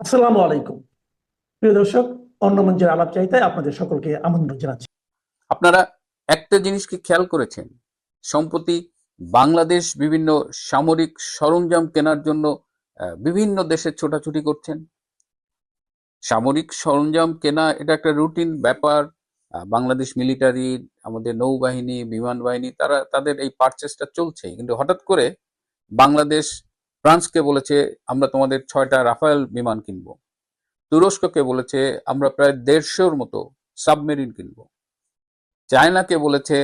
আসসালামু আলাইকুম। প্রিয় দর্শক, অন্য মঞ্চের আলাপ চাইতে আপনাদের সকলকে আমন্ত্রণ জানাচ্ছি। আপনারা একটা জিনিস কি খেয়াল করেছেন, সম্প্রতি বাংলাদেশ বিভিন্ন সামরিক সরঞ্জাম কেনার জন্য বিভিন্ন দেশে ছোটাছুটি করছেন। সামরিক সরঞ্জাম কেনা, এটা একটা রুটিন ব্যাপার। বাংলাদেশ মিলিটারি, আমাদের নৌবাহিনী, বিমান বাহিনী, তারা, তাদের এই পারচেসটা চলছে কিন্তু হঠাৎ করে বাংলাদেশ ফ্রান্সকে বলেছে, আমরা তোমাদের ছয়টা রাফায়েল বিমান কিনবো। তুরস্ককে বলেছে, আমরা প্রায় দেড়শোর মতো সাবমেরিন কিনবো। চায়নাকে বলেছে,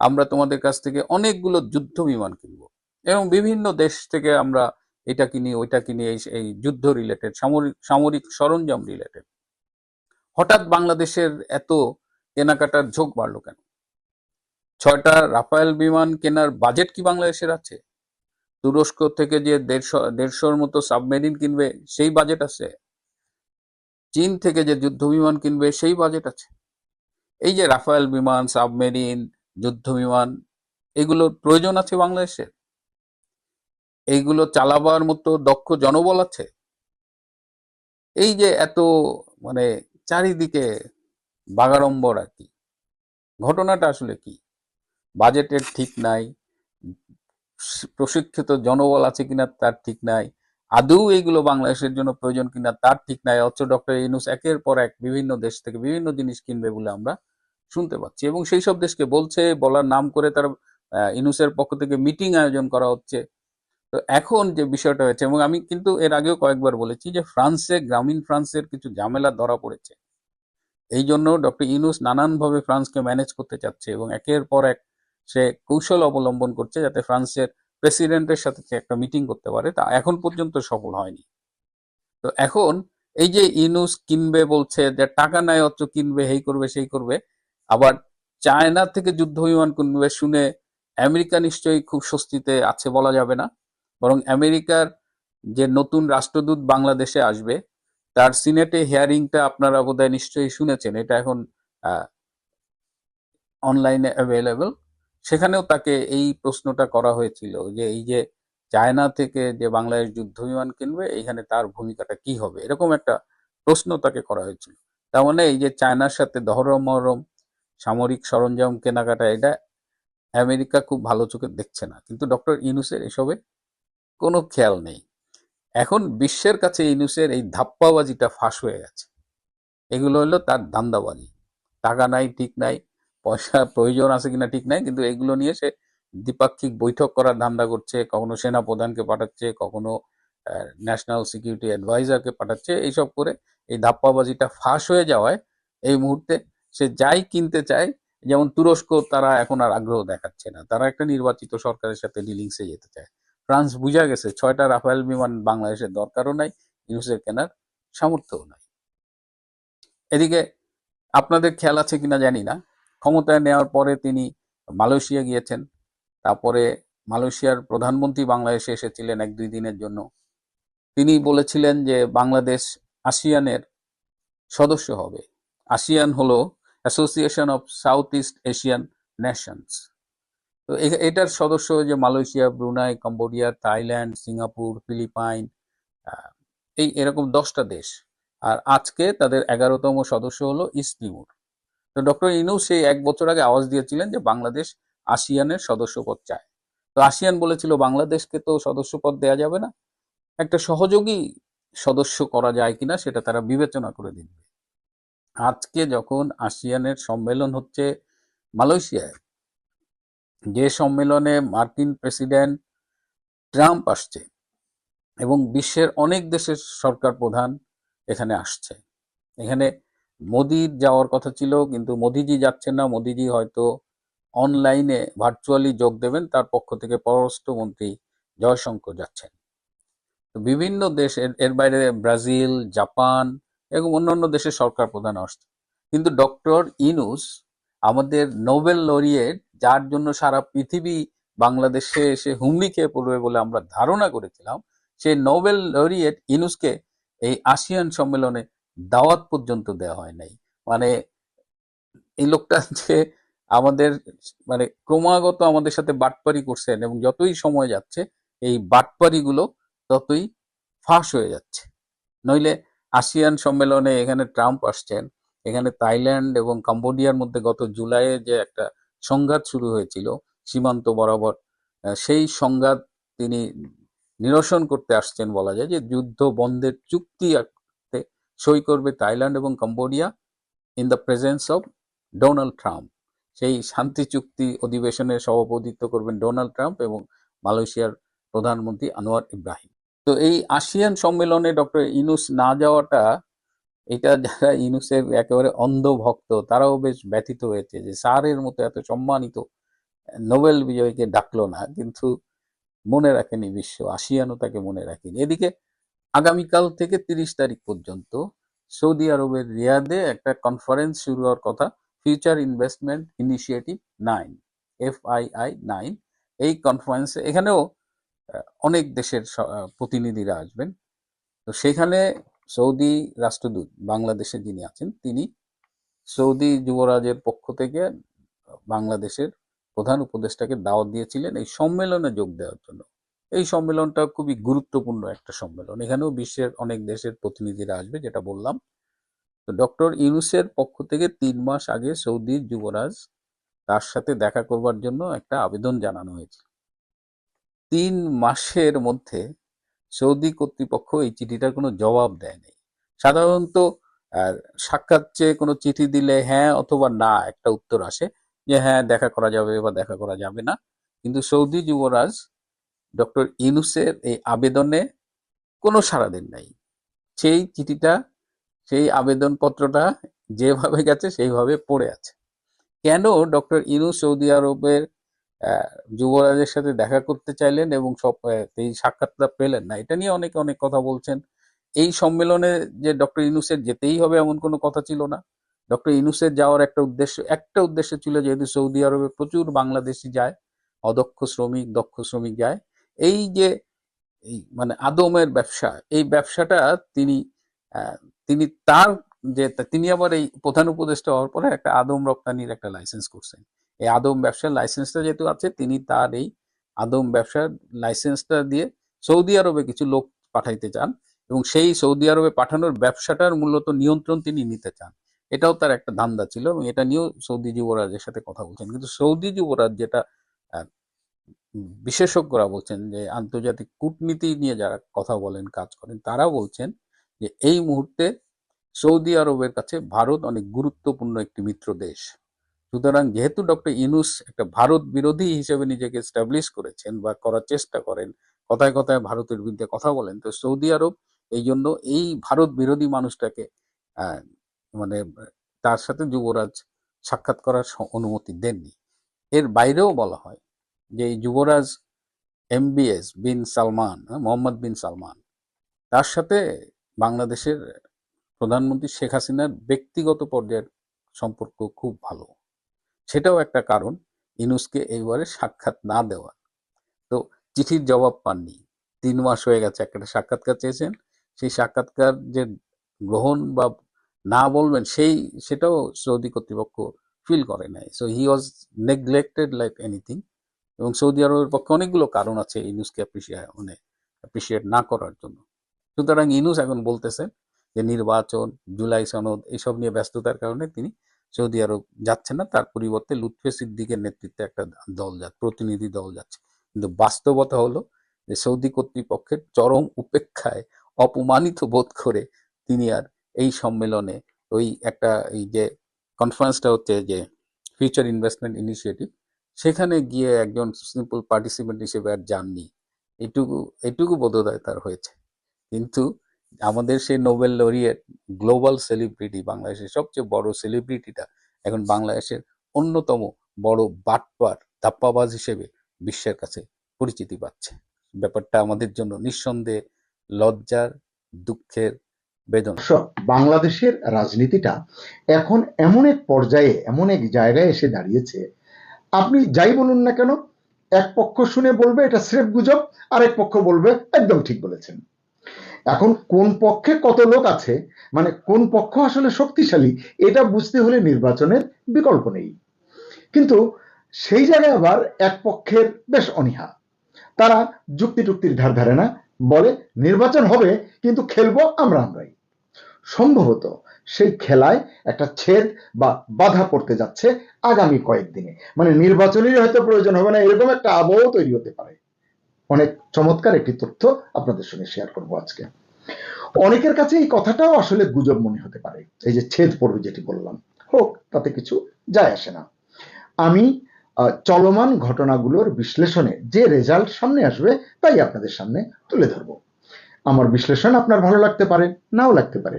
আমরা তোমাদের কাছ থেকে অনেকগুলো যুদ্ধ বিমান কিনবো। এবং বিভিন্ন দেশ থেকে আমরা এটা কিনি, ওইটা কিনি, এই এই যুদ্ধ রিলেটেড সামরিক সামরিক সরঞ্জাম রিলেটেড হঠাৎ বাংলাদেশের এত কেনাকাটার ঝোঁক বাড়লো কেন? ছয়টা রাফায়েল বিমান কেনার বাজেট কি বাংলাদেশের আছে? তুরস্ক থেকে যে দেড়শো, দেড়শোর মতো সাবমেরিন কিনবে, সেই বাজেট আছে। চীন থেকে যে যুদ্ধ বিমান কিনবে, সেই বাজেট আছে। এই যে রাফায়েল বিমান সাবমেরিন যুদ্ধ বিমান এগুলোর প্রয়োজন আছে বাংলাদেশের এইগুলো চালাবার মতো দক্ষ জনবল আছে। এই যে এত মানে চারিদিকে বাগাড়ম্বর আর কি, ঘটনাটা আসলে কি? বাজেটের ঠিক নাই। প্রশিক্ষিত জনবল আছে কিনা তার ঠিক নাই। আদৌ এইগুলো বাংলাদেশের জন্য প্রয়োজন কিনা তার ঠিক নাই। অথচ ডক্টর ইউনুস একের পর এক বিভিন্ন দেশ থেকে বিভিন্ন জিনিস কিনবে বলে আমরা শুনতে পাচ্ছি এবং সেই সব দেশকে বলছে, বলার নাম করে তার ইনুসের পক্ষ থেকে মিটিং আয়োজন করা হচ্ছে। তো এখন যে বিষয়টা হয়েছে এবং আমি কিন্তু এর আগেও কয়েকবার বলেছি যে ফ্রান্সে, গ্রামীণ ফ্রান্সের কিছু ঝামেলা ধরা পড়েছে। এই জন্য ডক্টর ইউনুস নানানভাবে ফ্রান্সকে ম্যানেজ করতে চাচ্ছে এবং একের পর এক সে কৌশল অবলম্বন করছে যাতে ফ্রান্সের প্রেসিডেন্টের সাথে একটা মিটিং করতে পারে। তা এখন পর্যন্ত সফল হয়নি। তো এখন এই যে ইনুস কিনবে বলছে, যে টাকা নেয় অথচ কিনবে এই করবে, সেই করবে, আবার চায়না থেকে যুদ্ধ বিমান কিনবে শুনে আমেরিকা নিশ্চয়ই খুব স্বস্তিতে আছে বলা যাবে না। বরং আমেরিকার যে নতুন রাষ্ট্রদূত বাংলাদেশে আসবে, তার সিনেটে হিয়ারিংটা আপনারা বোধহয় নিশ্চয়ই শুনেছেন। এটা এখন অনলাইনে অ্যাভেলেবল সেখানেও তাকে এই প্রশ্নটা করা হয়েছিল যে এই যে চায়না থেকে যে বাংলাদেশ যুদ্ধ বিমান কিনবে, এইখানে তার ভূমিকাটা কি হবে? এরকম একটা প্রশ্ন তাকে করা হয়েছিল। তার মানে এই যে চায়নার সাথে দহরম মহরম, সামরিক সরঞ্জাম কেনাকাটা, এটা আমেরিকা খুব ভালো চোখে দেখছে না। কিন্তু ডক্টর ইনুসের এসবে কোনো খেয়াল নেই। এখন বিশ্বের কাছে ইনুসের এই ধাপ্পাবাজিটা ফাঁস হয়ে গেছে। এগুলো হলো তার ধান্দাবাজি। টাকা নাই, ঠিক নাই পয়সা প্রয়োজন আছে কিনা ঠিক নাই, কিন্তু এগুলো নিয়ে সে দ্বিপাক্ষিক বৈঠক করার ধান্দা করছে, কখনো সেনা প্রধানকে পাঠাচ্ছে, কখনো ন্যাশনাল সিকিউরিটি অ্যাডভাইজারকে পাঠাচ্ছে, এইসব করে এই ধাপ্পাবাজিটা ফাঁস হয়ে যাওয়ায় এই মুহূর্তে সে যাই কিনতে চায়, যেমন তুরস্ক, তারা এখন আর আগ্রহ দেখাচ্ছে না। তারা একটা নির্বাচিত সরকারের সাথে ডিলিংসে যেতে চায়। ফ্রান্স বুঝা গেছে, ছয়টা রাফায়েল বিমান বাংলাদেশের দরকারও নাই, ইউনুসের কেনার সামর্থ্যও নাই। এদিকে আপনাদের খেয়াল আছে কিনা জানি না ক্ষমতায় নেওয়ার পরে তিনি মালয়েশিয়া গিয়েছেন। তারপরে মালয়েশিয়ার প্রধানমন্ত্রী বাংলাদেশে এসেছিলেন এক দুই দিনের জন্য। তিনি বলেছিলেন যে বাংলাদেশ আসিয়ানের সদস্য হবে। আসিয়ান হলো Association of South East Asian Nations তো এটার সদস্য যে Malaysia, Brunei, Cambodia, Thailand, Singapore, Philippine এই এরকম দশটা দেশ। আর আজকে তাদের এগারোতম সদস্য হলো ইস্ট তিমুর। তো ডক্টর ইনু সেই এক বছর আগে আওয়াজ দিয়েছিলেন যে বাংলাদেশ আসিয়ানের সদস্যপদ চায়। তো আসিয়ান বলেছিল, বাংলাদেশকে তো সদস্যপদ দেয়া যাবে না। একটা সহযোগী সদস্য করা যায় কিনা সেটা তারা বিবেচনা করে দিবে আজকে যখন আসিয়ানের সম্মেলন হচ্ছে মালয়েশিয়ায়, যে সম্মেলনে মার্কিন প্রেসিডেন্ট ট্রাম্প আসছে এবং বিশ্বের অনেক দেশের সরকার প্রধান এখানে আসছে। এখানে মোদির যাওয়ার কথা ছিল, কিন্তু মোদিজি যাচ্ছেন না। মোদিজি হয়তো অনলাইনে ভার্চুয়ালি যোগ দেবেন, তার পক্ষ থেকে পররাষ্ট্রমন্ত্রী জয়শঙ্কর যাচ্ছেন। বিভিন্ন দেশ এর বাইরে ব্রাজিল, জাপান এবং অন্যান্য দেশের সরকার প্রধান আসছে। কিন্তু ডক্টর ইনুস আমাদের নোবেল লরিয়েট, যার জন্য সারা পৃথিবী বাংলাদেশে এসে হুমড়ি খেয়ে পড়বে বলে আমরা ধারণা করেছিলাম, সেই নোবেল লরিয়েট ইনুসকে এই আসিয়ান সম্মেলনে দাওয়াত পর্যন্ত দেওয়া হয় নাই। মানে এই লোকটা যে আমাদের মানে ক্রমাগত আমাদের সাথে বাটপারি করছেন এবং যতই সময় যাচ্ছে, এই বাটপারিগুলো ততই ফাঁস হয়ে যাচ্ছে। নইলে আসিয়ান সম্মেলনে এখানে ট্রাম্প আসছেন, এখানে থাইল্যান্ড এবং কম্বোডিয়ার মধ্যে গত জুলাইয়ে যে একটা সংঘাত শুরু হয়েছিল, সীমান্ত বরাবর সেই সংঘাত তিনি নিরসন করতে আসছেন বলা যায় যে যুদ্ধ বন্ধের চুক্তি সই করবে থাইল্যান্ড এবং Cambodia in the presence of Donald Trump সেই শান্তি চুক্তি অধিবেশনে সভাপতিত্ব করবেন ডোনাল্ড ট্রাম্প এবং মালয়েশিয়ার প্রধানমন্ত্রী আনোয়ার ইব্রাহিম। তো এই আসিয়ান সম্মেলনে ডক্টর ইনুস না যাওয়াটা, এটা যারা ইনুসের একেবারে অন্ধ ভক্ত তারাও বেশ ব্যথিত হয়েছে যে স্যারের মতো এত সম্মানিত নোবেল বিজয়ীকে ডাকলো না। কিন্তু মনে রাখেনি বিশ্ব, আসিয়ানও তাকে মনে রাখেনি। এদিকে আগামীকাল থেকে তিরিশ তারিখ পর্যন্ত সৌদি আরবের রিয়াদে একটা কনফারেন্স শুরু হওয়ার কথা Future Investment Initiative nine F I I nine এই কনফারেন্সে এখানেও অনেক দেশের প্রতিনিধিরা আসবেন। তো সেখানে সৌদি রাষ্ট্রদূত বাংলাদেশে যিনি আছেন, তিনি সৌদি যুবরাজের পক্ষ থেকে বাংলাদেশের প্রধান উপদেষ্টাকে দাওয়াত দিয়েছিলেন এই সম্মেলনে যোগ দেওয়ার জন্য। এই সম্মেলনটা খুবই গুরুত্বপূর্ণ একটা সম্মেলন। এখানেও বিশ্বের অনেক দেশের প্রতিনিধিরা আসবে, যেটা বললাম। তো ডক্টর ইউনুসের পক্ষ থেকে তিন মাস আগে সৌদির যুবরাজ তার সাথে দেখা করবার জন্য একটা আবেদন জানানো হয়েছে। তিন মাসের মধ্যে সৌদি কর্তৃপক্ষ এই চিঠিটার কোনো জবাব দেয়নি সাধারণত সাক্ষাৎ চেয়ে কোনো চিঠি দিলে হ্যাঁ অথবা না একটা উত্তর আসে যে হ্যাঁ দেখা করা যাবে বা দেখা করা যাবে না। কিন্তু সৌদি যুবরাজ ডক্টর ইউনুসের এই আবেদনে কোনো সাড়া দেন নাই। সেই চিঠিটা, সেই আবেদনপত্রটা যেভাবে গেছে, সেইভাবে পড়ে আছে। কেন ডক্টর ইনুস সৌদি আরবের যুবরাজের সাথে দেখা করতে চাইলেন এবং সব এই সাক্ষাৎটা পেলেন না, এটা নিয়ে অনেকে অনেক কথা বলছেন। এই সম্মেলনে যে ডক্টর ইনুসের যেতেই হবে এমন কোনো কথা ছিল না। ডক্টর ইনুসের যাওয়ার একটা উদ্দেশ্য একটা উদ্দেশ্য ছিল যেহেতু সৌদি আরবে প্রচুর বাংলাদেশি যায়, অদক্ষ শ্রমিক, দক্ষ শ্রমিক যায় এই যে এই মানে আদমের ব্যবসা, এই ব্যবসাটা তিনি তিনি তার যে, তিনি আবার এই প্রধান উপদেষ্টা হওয়ার পরে একটা আদম রপ্তানির একটা লাইসেন্স করছেন। এই আদম ব্যবসার লাইসেন্সটা যেহেতু আছে, তিনি তার এই আদম ব্যবসার লাইসেন্সটা দিয়ে সৌদি আরবে কিছু লোক পাঠাইতে চান এবং সেই সৌদি আরবে পাঠানোর ব্যবসাটার মূলত নিয়ন্ত্রণ তিনি নিতে চান। এটাও তার একটা ধান্দা ছিল এবং এটা নিয়েও সৌদি যুবরাজের সাথে কথা বলছেন। কিন্তু সৌদি যুবরাজ যেটা বিশেষজ্ঞরা বলছেন যে আন্তর্জাতিক কূটনীতি নিয়ে যারা কথা বলেন, কাজ করেন তারা বলছেন যে এই মুহূর্তে সৌদি আরবের কাছে ভারত অনেক গুরুত্বপূর্ণ একটি মিত্র দেশ। সুতরাং যেহেতু ডক্টর ইনুস একটা ভারত বিরোধী হিসেবে নিজেকে স্টাবলিশ করেছেন বা করার চেষ্টা করেন, কথায় কথায় ভারতের বিরুদ্ধে কথা বলেন, তো সৌদি আরব এই জন্য এই ভারত বিরোধী মানুষটাকে মানে তার সাথে যুবরাজ সাক্ষাৎ করার অনুমতি দেননি। এর বাইরেও বলা হয় যে যুবরাজ MBS bin Salman Mohammed bin Salman, তার সাথে বাংলাদেশের প্রধানমন্ত্রী শেখ হাসিনার ব্যক্তিগত পর্যায়ের সম্পর্ক খুব ভালো। সেটাও একটা কারণ ইনুসকে এইবারে সাক্ষাৎ না দেওয়া তো চিঠির জবাব পাননি। তিন মাস হয়ে গেছে একটা সাক্ষাৎকার চেয়েছেন। সেই সাক্ষাৎকার যে গ্রহণ বা না বলবেন, সেই সেটাও সৌদি কর্তৃপক্ষ ফিল করে নাই। So he was neglected like anything এবং সৌদি আরবের পক্ষে অনেকগুলো কারণ আছে ইনুসকে অ্যাপ্রিসিয়েট মানে অ্যাপ্রিসিয়েট না করার জন্য। সুতরাং ইনুস এখন বলতেছেন যে নির্বাচন, জুলাই সনদ এইসব নিয়ে ব্যস্ততার কারণে তিনি সৌদি আরব যাচ্ছেন না। তার পরিবর্তে লুৎফে সিদ্দিকের নেতৃত্বে একটা দল যাচ্ছে প্রতিনিধি দল যাচ্ছে। কিন্তু বাস্তবতা হলো যে সৌদি কর্তৃপক্ষের চরম উপেক্ষায় অপমানিত বোধ করে তিনি আর এই সম্মেলনে ওই একটা, এই যে কনফারেন্সটা হচ্ছে যে ফিউচার ইনভেস্টমেন্ট ইনিশিয়েটিভ সেখানে গিয়ে একজন সিম্পল পার্টিসিপেন্ট হিসেবে আর যাননি। এটুকু এটুকু বোধোদয় তার হয়েছে। কিন্তু আমাদের সেই নোবেল লরিয়েট গ্লোবাল সেলিব্রিটি বাংলাদেশের সবচেয়ে বড় সেলিব্রিটিটা এখন বাংলাদেশের অন্যতম বড় বাটপার, ধাপ্পাবাজ হিসেবে বিশ্বের কাছে পরিচিতি পাচ্ছে। ব্যাপারটা আমাদের জন্য নিঃসন্দেহে লজ্জার, দুঃখের বেদনা। বাংলাদেশের রাজনীতিটা এখন এমন এক পর্যায়ে, এমন এক জায়গায় এসে দাঁড়িয়েছে আপনি যাই বলুন না কেন, এক পক্ষ শুনে বলবে এটা স্রেফ গুজব আর এক পক্ষ বলবে একদম ঠিক বলেছেন। এখন কোন পক্ষে কত লোক আছে মানে কোন পক্ষ আসলে শক্তিশালী, এটা বুঝতে হলে নির্বাচনের বিকল্প নেই। কিন্তু সেই জায়গায় আবার এক পক্ষের বেশ অনীহা। তারা যুক্তি টুক্তির ধার ধারে না, বলে নির্বাচন হবে, কিন্তু খেলব আমরা আমরাই। সম্ভবত সেই খেলায় একটা ছেদ বা বাধা পড়তে যাচ্ছে আগামী কয়েকদিনে। মানে নির্বাচনের হয়তো প্রয়োজন হবে না, এরকম একটা আবহ তৈরি হতে পারে। অনেক চমৎকার একটি তথ্য আপনাদের সঙ্গে শেয়ার করব আজকে। অনেকের কাছে এই কথাটাও আসলে গুজব মনে হতে পারে, এই যে ছেদ পড়বে যেটি বললাম। হোক, তাতে কিছু যায় আসে না। আমি চলমান ঘটনাগুলোর বিশ্লেষণে যে রেজাল্ট সামনে আসবে তাই আপনাদের সামনে তুলে ধরবো। আমার বিশ্লেষণ আপনার ভালো লাগতে পারে, নাও লাগতে পারে।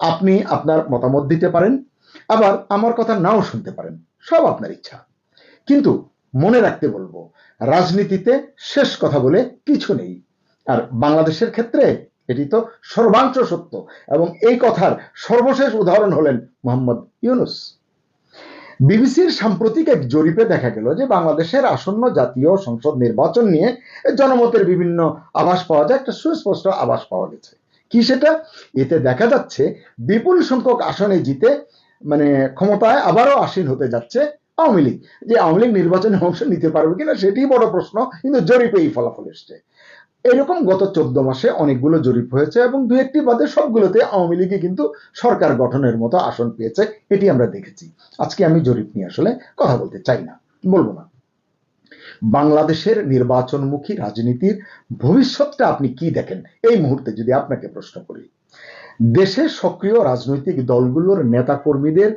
আপনি আপনার মতামত দিতে পারেন, আবার আমার কথা নাও শুনতে পারেন, সব আপনার ইচ্ছা। কিন্তু মনে রাখতে বলব, রাজনীতিতে শেষ কথা বলে কিছু নেই। আর বাংলাদেশের ক্ষেত্রে এটি তো সর্বাংশ সত্য এবং এই কথার সর্বশেষ উদাহরণ হলেন মোহাম্মদ ইউনুস। বিবিসির সাম্প্রতিক এক জরিপে দেখা গেল যে বাংলাদেশের আসন্ন জাতীয় সংসদ নির্বাচন নিয়ে জনমতের বিভিন্ন আভাস পাওয়া যায়, একটা সুস্পষ্ট আভাস পাওয়া গেছে। কি সেটা? এতে দেখা যাচ্ছে বিপুল সংখ্যক আসনে জিতে মানে ক্ষমতায় আবারও আসীন হতে যাচ্ছে আওয়ামী লীগ। যে আওয়ামী লীগ নির্বাচনে অংশ নিতে পারবে কিনা সেটি বড় প্রশ্ন, কিন্তু জরিপে এই ফলাফল এসছে। এরকম গত চোদ্দ মাসে অনেকগুলো জরিপ হয়েছে এবং দু একটি বাদে সবগুলোতে আওয়ামী লীগে কিন্তু সরকার গঠনের মতো আসন পেয়েছে, এটি আমরা দেখেছি। আজকে আমি জরিপ নিয়ে আসলে কথা বলতে চাই না, বলব না। বাংলাদেশের নির্বাচনমুখী রাজনীতির ভবিষ্যৎটা আপনি কি দেখেন? এই মুহূর্তে যদি আপনাকে প্রশ্ন করি দেশের সক্রিয় রাজনৈতিক দলগুলোর নেতা কর্মীদের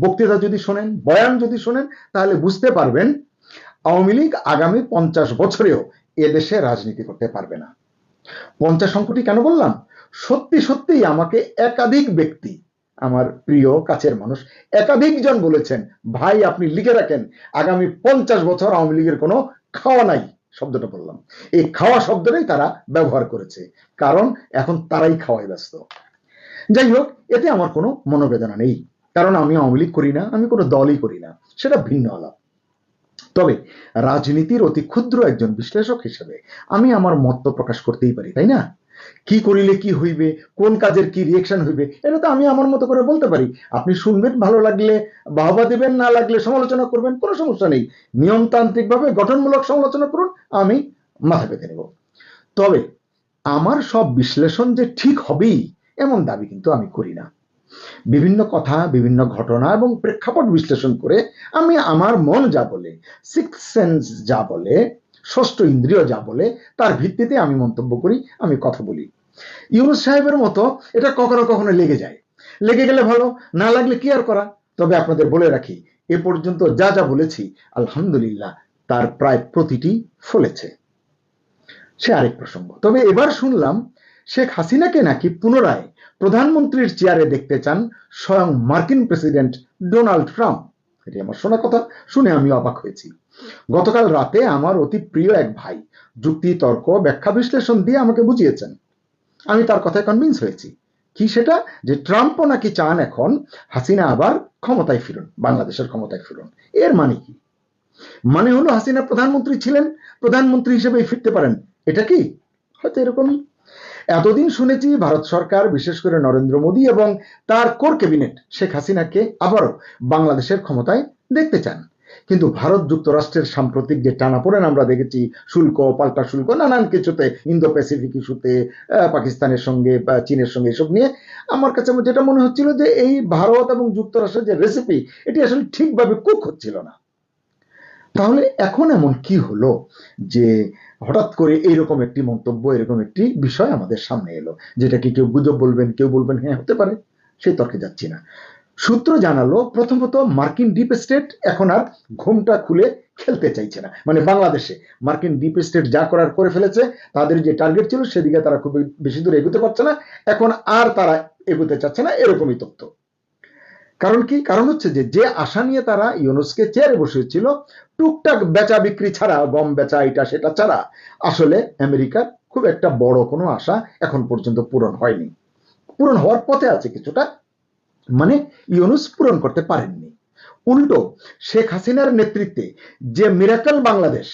বক্তৃতা যদি শোনেন, বয়ান যদি শোনেন, তাহলে বুঝতে পারবেন আওয়ামী লীগ আগামী পঞ্চাশ বছরেও এদেশে রাজনীতি করতে পারবে না। পঞ্চাশ অঙ্কটি কেন বললাম? সত্যি সত্যিই আমাকে একাধিক ব্যক্তি আমার প্রিয় কাছের মানুষ। একাধিক জন বলেছেন, ভাই, আপনি লিখে রাখেন। আগামী পঞ্চাশ বছর আওয়ামী লীগের কোনো খাওয়া নাই, শব্দটা বললাম। এই খাওয়া শব্দটাই তারা ব্যবহার করেছে, কারণ এখন তারাই খাওয়ায় ব্যস্ত। যাই হোক, এতে আমার কোনো মনোবেদনা নেই, কারণ আমি আওয়ামী লীগ করি না, আমি কোনো দলই করি না, সেটা ভিন্ন আলাপ। তবে রাজনীতির অতি ক্ষুদ্র একজন বিশ্লেষক হিসেবে আমি আমার মত প্রকাশ করতেই পারি, তাই না? কি করিলে কি হইবে? কোন কাজের কি রিয়েকশন হইবে? এটা তো আমি আমার মতো করে বলতে পারি। আপনি শুনবেন, ভালো লাগলে বাহবা দেবেন, না লাগলে সমালোচনা করবেন, কোনো সমস্যা নেই। নিয়মতান্ত্রিক ভাবে গঠনমূলক সমালোচনা করুন, আমি মাথা পেতে নেব। তবে আমার সব বিশ্লেষণ যে ঠিক হবেই, এমন দাবি কিন্তু আমি করি না। বিভিন্ন কথা, বিভিন্ন ঘটনা এবং প্রেক্ষাপট বিশ্লেষণ করে আমি আমার মন যা বলে সিক্স সেন্স যা বলে ষষ্ঠ ইন্দ্রিয় যা বলে, তার ভিত্তিতে আমি মন্তব্য করি, আমি কথা বলি। ইউনুস সাহেবের মতো এটা কখনো কখনো লেগে যায়। লেগে গেলে ভালো, না লাগলে কি আর করা? তবে আপনাদের বলে রাখি, এ পর্যন্ত যা যা বলেছি, আলহামদুলিল্লাহ, তার প্রায় প্রতিটি ফলেছে। সে আরেক প্রসঙ্গ। তবে এবার শুনলাম, শেখ হাসিনাকে নাকি পুনরায় প্রধানমন্ত্রীর চেয়ারে দেখতে চান স্বয়ং মার্কিন প্রেসিডেন্ট ডোনাল্ড ট্রাম্প। এটি আমার শোনা কথা, শুনে আমি অবাক হয়েছি। গতকাল রাতে আমার অতি প্রিয় এক ভাই যুক্তি, তর্ক, ব্যাখ্যা, বিশ্লেষণ দিয়ে আমাকে বুঝিয়েছেন। আমি তার কথায় কনভিন্স হয়েছি। কি সেটা? যে ট্রাম্পও নাকি চান এখন হাসিনা আবার ক্ষমতায় ফিরুন, বাংলাদেশের ক্ষমতায় ফিরুন। এর মানে কি? মানে হলো হাসিনা প্রধানমন্ত্রী ছিলেন, প্রধানমন্ত্রী হিসেবে ফিরতে পারেন। এটা কি? হয়তো এরকমই এতদিন শুনেছি ভারত সরকার, বিশেষ করে নরেন্দ্র মোদী এবং তার কোর ক্যাবিনেট শেখ হাসিনাকে আবারও বাংলাদেশের ক্ষমতায় দেখতে চান। কিন্তু ভারত যুক্তরাষ্ট্রের সাম্প্রতিক যে টানাপোড়েন আমরা দেখেছি, শুল্ক, পাল্টা শুল্ক, নানান কিছুতে ইন্দো প্যাসিফিক ইস্যুতে পাকিস্তানের সঙ্গে বা চীনের সঙ্গে এসব নিয়ে, আমার কাছে যেটা মনে হচ্ছিল যে এই ভারত এবং যুক্তরাষ্ট্রের যে রেসিপি এটি আসলে ঠিকভাবে কুক হচ্ছিল না। তাহলে এখন এমন কি হলো যে হঠাৎ করে এইরকম একটি মন্তব্য, এরকম একটি বিষয় আমাদের সামনে এলো যেটাকে কেউ গুজব বলবেন, কেউ বলবেন হ্যাঁ হতে পারে সেই তর্কে যাচ্ছি না। সূত্র জানালো, প্রথমত মার্কিন ডিপ স্টেট এখন আর ঘুমটা খুলে খেলতে চাইছে না। মানে বাংলাদেশে মার্কিন ডিপ স্টেট যা করার করে ফেলেছে, তাদের যে টার্গেট ছিল সেদিকে তারা খুব বেশি দূর এগোতে পারছে না, এখন আর তারা এগোতে চাচ্ছে না, এরকমই তথ্য। কারণ কি? কারণ হচ্ছে যে যে আশা নিয়ে তারা ইউনুসকে চেয়ারে বসেছিল টুকটাক বেচা বিক্রি ছাড়া, গম বেচা এটা সেটা ছাড়া, আসলে আমেরিকার খুব একটা বড় কোনো আশা এখন পর্যন্ত পূরণ হয়নি। পূরণ হওয়ার পথে আছে কিছুটা মানে ইউনুস পূরণ করতে পারেননি। উল্টো, শেখ হাসিনার নেতৃত্বে যে মিরাকেল বাংলাদেশ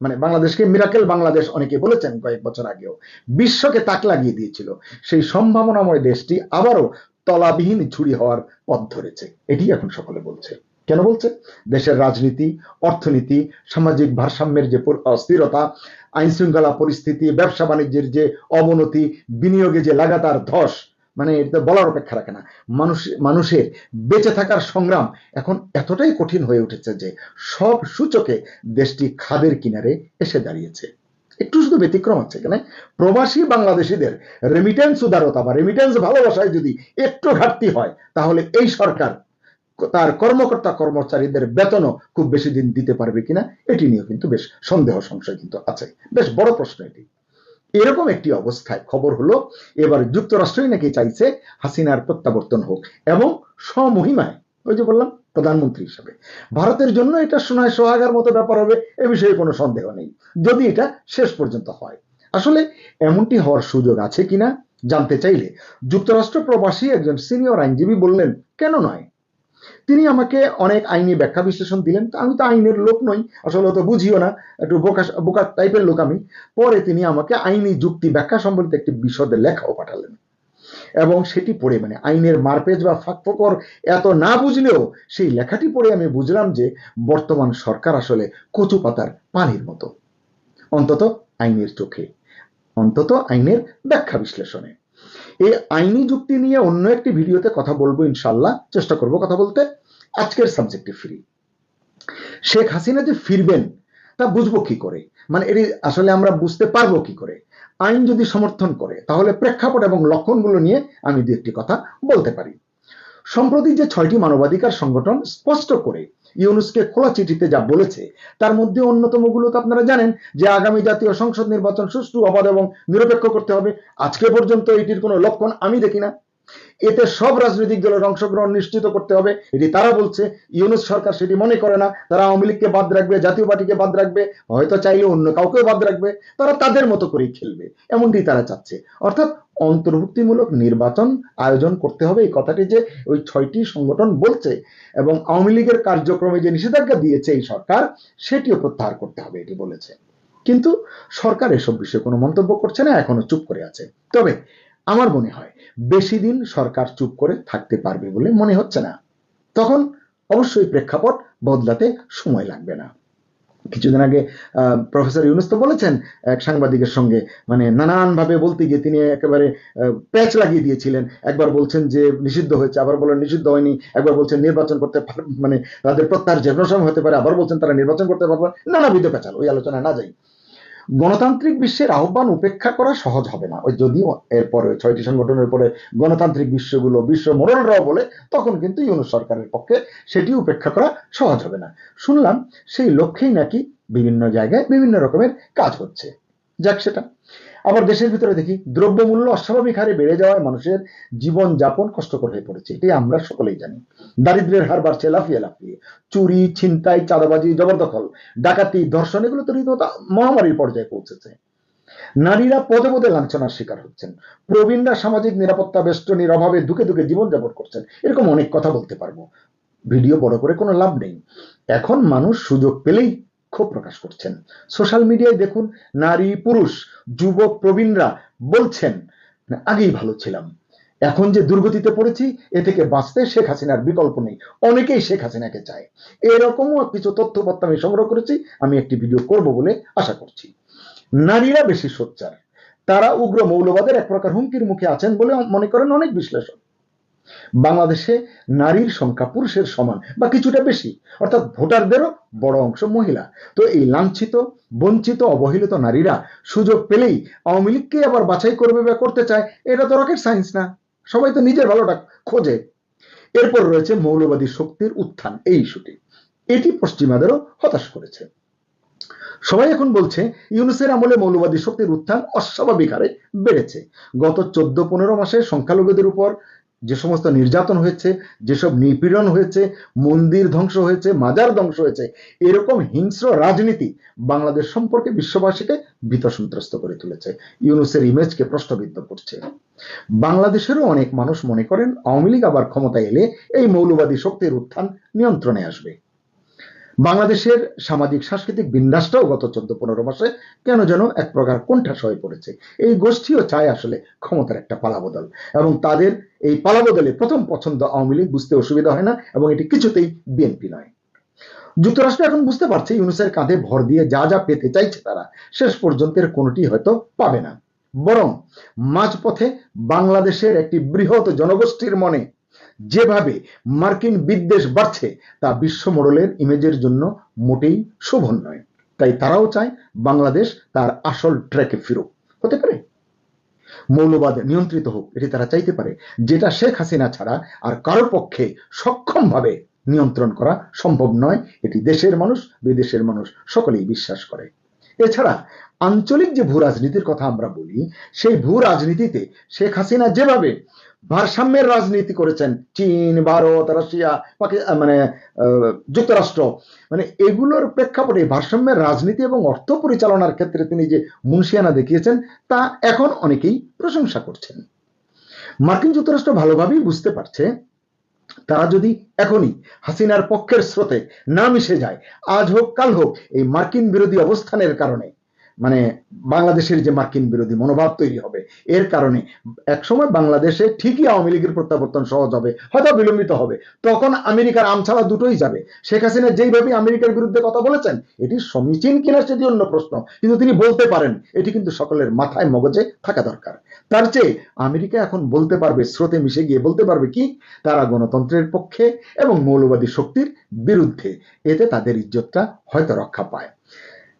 মানে বাংলাদেশকে মিরাকেল বাংলাদেশ অনেকে বলেছেন কয়েক বছর আগেও, বিশ্বকে তাক লাগিয়ে দিয়েছিল, সেই সম্ভাবনাময় দেশটি আবারও তলাবিহীন ঝুড়ি হওয়ার পথ ধরেছে। এটি এখন সকলে বলছে। কেন বলছে? দেশের রাজনীতি, অর্থনীতি, সামাজিক ভারসাম্যের যে অস্থিরতা, আইন শৃঙ্খলা পরিস্থিতি, ব্যবসা বাণিজ্যের যে অবনতি, বিনিয়োগে যে লাগাতার ধস মানে এটা বলার অপেক্ষা রাখে না। মানুষ মানুষের বেঁচে থাকার সংগ্রাম এখন এতটাই কঠিন হয়ে উঠেছে যে সব সূচকে দেশটি খাদের কিনারে এসে দাঁড়িয়েছে। একটু শুধু ব্যতিক্রম আছে এখানে। প্রবাসী বাংলাদেশিদের রেমিটেন্স উদারতা বা রেমিটেন্স ভালোবাসায় যদি একটু ঘাটতি হয়, তাহলে এই সরকার তার কর্মকর্তা কর্মচারীদের বেতনও খুব বেশি দিন দিতে পারবে কিনা, এটি নিয়েও কিন্তু বেশ সন্দেহ সংশয় কিন্তু আছে। বেশ বড় প্রশ্ন এটি। এরকম একটি অবস্থায় খবর হলো, এবার যুক্তরাষ্ট্রই নাকি চাইছে হাসিনার প্রত্যাবর্তন হোক এবং স্বমহিমায়, ওই যে বললাম প্রধানমন্ত্রী হিসেবে। ভারতের জন্য এটা শোনায় সোহাগার মতো ব্যাপার হবে, এ বিষয়ে কোনো সন্দেহ নেই, যদি এটা শেষ পর্যন্ত হয়। আসলে এমনটি হওয়ার সুযোগ আছে কিনা জানতে চাইলে যুক্তরাষ্ট্র প্রবাসী একজন সিনিয়র আইনজীবী বললেন, কেন নয়? তিনি আমাকে অনেক আইনি ব্যাখ্যা বিশ্লেষণ দিলেন। আমি তো আইনের লোক নই, আসলে তো বুঝিও না, একটু বোকা বোকা টাইপের লোক আমি। পরে তিনি আমাকে আইনি যুক্তি ব্যাখ্যা সম্বলিত একটি বিশদে লেখাও পাঠালেন। এবং সেটি পড়ে মানে আইনের মারপেজ বা ফাঁকফোকর এত না বুঝলেও সেই লেখাটি পড়ে আমি বুঝলাম যে বর্তমান সরকার আসলে কচু পাতার পানির মতো। অন্তত আইনের চোখে, অন্তত আইনের ব্যাখ্যা বিশ্লেষণে। এই আইনি যুক্তি নিয়ে অন্য একটি ভিডিওতে কথা বলব ইনশাল্লাহ চেষ্টা করব কথা বলতে। আজকের সাবজেক্টে ফিরি। শেখ হাসিনা যে ফিরবেন তা বুঝব কি করে? মানে এটি আসলে আমরা বুঝতে পারব কি করে? আইন যদি সমর্থন করে, তাহলে প্রেক্ষাপট এবং লক্ষণগুলো নিয়ে আমি দু একটি কথা বলতে পারি। সম্প্রতি যে ছয়টি মানবাধিকার সংগঠন স্পষ্ট করে ইউনুসকে খোলা চিঠিতে যা বলেছে, তার মধ্যে অন্যতমগুলো তো আপনারা জানেন যে আগামী জাতীয় সংসদ নির্বাচন সুষ্ঠু, অবাধ এবং নিরপেক্ষ করতে হবে। আজকে পর্যন্ত এটির কোনো লক্ষণ আমি দেখি না। এতে সব রাজনৈতিক দলের অংশগ্রহণ নিশ্চিত করতে হবে। এটি তারা বলছে, ইউনুস সরকার সেটি মনে করে না। তারা আওয়ামী লীগকে বাদ রাখবে, জাতীয় পার্টিকে বাদ রাখবে, হয়তো চাইলে অন্য কাউকেও বাদ রাখবে। তারা তাদের মতো করেই খেলবে, এমনটি তারা চাচ্ছে। অর্থাৎ অন্তর্ভুক্তিমূলক নির্বাচন আয়োজন করতে হবে। এই কথাটি যে ওই ছয়টি সংগঠন বলছে এবং আওয়ামী লীগের কার্যক্রমে যে নিষেধাজ্ঞা দিয়েছে এই সরকার, সেটিও প্রত্যাহার করতে হবে, এটি বলেছে। কিন্তু সরকার এসব বিষয়ে কোনো মন্তব্য করছে না, এখনও চুপ করে আছে। তবে আমার মনে হয় বেশি দিন সরকার চুপ করে থাকতে পারবে বলে মনে হচ্ছে না। তখন অবশ্যই প্রেক্ষাপট বদলাতে সময় লাগবে না। কিছুদিন আগে প্রফেসর ইউনুস তো বলেছেন, এক সাংবাদিকের সঙ্গে মানে নানানভাবে বলতে গিয়ে তিনি একেবারে প্যাচ লাগিয়ে দিয়েছিলেন। একবার বলছেন যে নিষিদ্ধ হয়েছে, আবার বলেন নিষিদ্ধ হয়নি। একবার বলছেন নির্বাচন করতে মানে তাদের প্রত্যাহার যে হতে পারে, আবার বলছেন তারা নির্বাচন করতে পারবে। নানাবিধ পেঁচাল ওই আলোচনায় না যাই। গণতান্ত্রিক বিশ্বের আহ্বান উপেক্ষা করা সহজ হবে না। ওই যদিও এরপরে ছয়টি সংগঠনের পরে গণতান্ত্রিক বিশ্বগুলো বিশ্ব র বলে, তখন কিন্তু ইউনুস সরকারের পক্ষে সেটি উপেক্ষা করা সহজ হবে না। শুনলাম সেই লক্ষ্যেই নাকি বিভিন্ন জায়গায় বিভিন্ন রকমের কাজ হচ্ছে। যাক সেটা। আবার দেশের ভিতরে দেখি, দ্রব্যমূল্য অস্বাভাবিক হারে বেড়ে যাওয়ায় মানুষের জীবন যাপন কষ্টকর হয়ে পড়েছে। এটি আমরা সকলেই জানি। দারিদ্র্যের হার বাড়ছে, লাফিয়ে লাফিয়ে। চুরি, ছিনতাই, চাঁদাবাজি, জবরদখল, ডাকাতি, ধর্ষণ, এগুলো তো রীতিমতো মহামারীর পর্যায়ে পৌঁছেছে। নারীরা পদে পদে লাঞ্ছনার শিকার হচ্ছেন। প্রবীণরা সামাজিক নিরাপত্তা, বেষ্টনীর অভাবে দুকে দুকে জীবনযাপন করছেন। এরকম অনেক কথা বলতে পারব। ভিডিও বড় করে কোনো লাভ নেই। এখন মানুষ সুযোগ পেলেই ক্ষোভ প্রকাশ করছেন। সোশ্যাল মিডিয়ায় দেখুন, নারী, পুরুষ, যুবক, প্রবীণরা বলছেন আগেই ভালো ছিলাম। এখন যে দুর্গতিতে পড়েছি, এ থেকে বাঁচতে শেখ হাসিনার বিকল্প নেই। অনেকেই শেখ হাসিনাকে চায়। এরকমও কিছু তথ্যপত্র আমি সংগ্রহ করেছি, আমি একটি ভিডিও করব বলে আশা করছি। নারীরা বেশি সোচ্চার। তারা উগ্র মৌলবাদের এক প্রকার হুমকির মুখে আছেন বলে মনে করেন অনেক বিশ্লেষক। বাংলাদেশে নারীর সংখ্যা পুরুষের সমান বা কিছুটা বেশি। অর্থাৎ ভোটারদেরও বড় অংশ মহিলা। তো এই লাঞ্ছিত, বঞ্চিত, অবহেলিত নারীরা সুযোগ পেলেই আওয়ামী লীগকে আবার বাছাই করবে বা করতে চায়, এটা তো রকেট সায়েন্স না। সবাই তো নিজের ভালোটা খোঁজে। এরপর রয়েছে মৌলবাদী শক্তির উত্থান এই ইস্যুটি। এটি পশ্চিমাদেরও হতাশ করেছে। সবাই এখন বলছে, ইউনুসের আমলে মৌলবাদী শক্তির উত্থান অস্বাভাবিক হারে বেড়েছে। গত চোদ্দ পনেরো মাসে সংখ্যালঘুদের উপর যে সমস্ত নির্যাতন হয়েছে যেসব নিপীড়ন হয়েছে, মন্দির ধ্বংস হয়েছে, মাজার ধ্বংস হয়েছে, এরকম হিংস্র রাজনীতি বাংলাদেশ সম্পর্কে বিশ্ববাসীকে ভীত সন্ত্রস্ত করে তুলেছে। ইউনুসের ইমেজকে প্রশ্নবিদ্ধ করছে। বাংলাদেশেরও অনেক মানুষ মনে করেন, আওয়ামী লীগ আবার ক্ষমতায় এলে এই মৌলবাদী শক্তির উত্থান নিয়ন্ত্রণে আসবে। বাংলাদেশের সামাজিক সাংস্কৃতিক বিন্যাসটাও গত চোদ্দ পনেরো মাসে কেন যেন এক প্রকার কোণঠাস হয়ে পড়েছে। এই গোষ্ঠীও চায় আসলে ক্ষমতার একটা পালাবদল এবং তাদের এই পালাবদলে প্রথম পছন্দ আওয়ামী লীগ বুঝতে অসুবিধা হয় না এবং এটি কিছুতেই বিএনপি নয়। যুক্তরাষ্ট্র এখন বুঝতে পারছে ইউনুসের কাঁধে ভর দিয়ে যা যা পেতে চাইছে তারা, শেষ পর্যন্ত এর কোনোটি হয়তো পাবে না। বরং মাঝপথে বাংলাদেশের একটি বৃহৎ জনগোষ্ঠীর মনে যেভাবে মার্কিন বিদ্বেষ বাড়ছে, তা বিশ্ব মডেলের ইমেজের জন্য মোটেই শোভন নয়। তাই তারাও চায় বাংলাদেশ তার আসল ট্র্যাকে ফিরুক। হতে পারে। মৌলবাদ নিয়ন্ত্রিত হোক, এটি তারা চাইতে পারে, যেটা শেখ হাসিনা ছাড়া আর কারোর পক্ষে সক্ষমভাবে নিয়ন্ত্রণ করা সম্ভব নয়, এটি দেশের মানুষ, বিদেশের মানুষ সকলেই বিশ্বাস করে। এছাড়া, আঞ্চলিক যে ভূ রাজনীতির কথা আমরা বলি, সেই ভূ রাজনীতিতে শেখ হাসিনা যেভাবে ভারসাম্যের রাজনীতি করেছেন চীন, ভারত, রাশিয়া পাকিস্তান মানে যুক্তরাষ্ট্র। মানে এগুলোর প্রেক্ষাপটে ভারসাম্যের রাজনীতি এবং অর্থ পরিচালনার ক্ষেত্রে তিনি যে মুন্সিয়ানা দেখিয়েছেন, তা এখন অনেকেই প্রশংসা করছেন। মার্কিন যুক্তরাষ্ট্র ভালোভাবেই বুঝতে পারছে, তারা যদি এখনই হাসিনার পক্ষের স্রোতে না মিশে যায়, আজ হোক, কাল হোক, এই মার্কিন বিরোধী অবস্থানের কারণে মানে বাংলাদেশের যে মার্কিন বিরোধী মনোভাব তৈরি হবে। এর কারণে একসময় বাংলাদেশে ঠিকই আওয়ামী লীগের প্রত্যাবর্তন সহজ হবে, হয়তো বিলম্বিত হবে। তখন আমেরিকার আমছাড়া দুটোই যাবে। শেখ হাসিনা যেইভাবে আমেরিকার বিরুদ্ধে কথা বলেছেন, এটি সমীচীন কিনা সেটি অন্য প্রশ্ন। কিন্তু তিনি বলতে পারেন, এটি কিন্তু সকলের মাথায় মগজে থাকা দরকার। তার চেয়ে আমেরিকা এখন বলতে পারবে, স্রোতে মিশে গিয়ে বলতে পারবে কি, তারা গণতন্ত্রের পক্ষে এবং মৌলবাদী শক্তির বিরুদ্ধে। এতে তাদের ইজ্জতটা হয়তো রক্ষা পায়।